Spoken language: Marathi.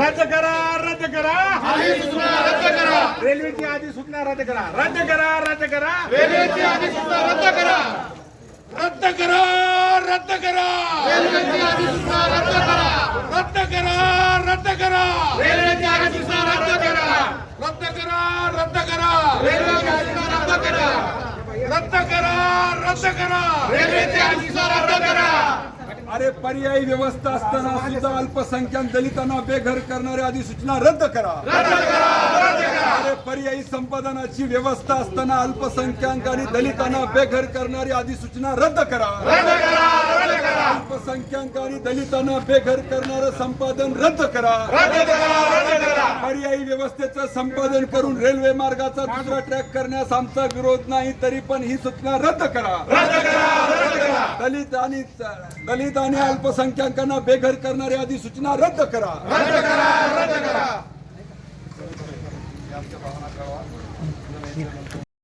रद्द करा रद्द करा रद्द करा रेल्वेची अधिसूचना रद्द करा रद्द करा रद्द करा रेल्वेची अधिसूचना रद्द करा रद्द करा रद्द करा रेल्वेची अधिसूचना रद्द करा रद्द करा रद्द करा रेल्वेची अधिसूचना रद्द करा रद्द करा रद्द करा रेल्वेची अधिसूचना रद्द करा रद्द करा रद्द करा रेल्वेची करा अरे पर्यायी व्यवस्था असताना सुद्धा अल्पसंख्याक दलितांना बेघर करणाऱ्या अधिसूचना रद्द करा. अरे पर्यायी संपादनाची व्यवस्था असताना अल्पसंख्याक आणि दलितांना बेघर करणारी अधिसूचना रद्द करा. अल्पसंख्याक आणि दलितांना बेघर करणारं संपादन रद्द करा. पर्यायी व्यवस्थेचं संपादन करून रेल्वे मार्गाचा दुसरा ट्रॅक करण्यास आमचा विरोध नाही तरी पण ही सूचना रद्द करा. दलित आणि दलित आणि अल्पसंख्याकांना बेघर करणारी अधिसूचना रद्द करा.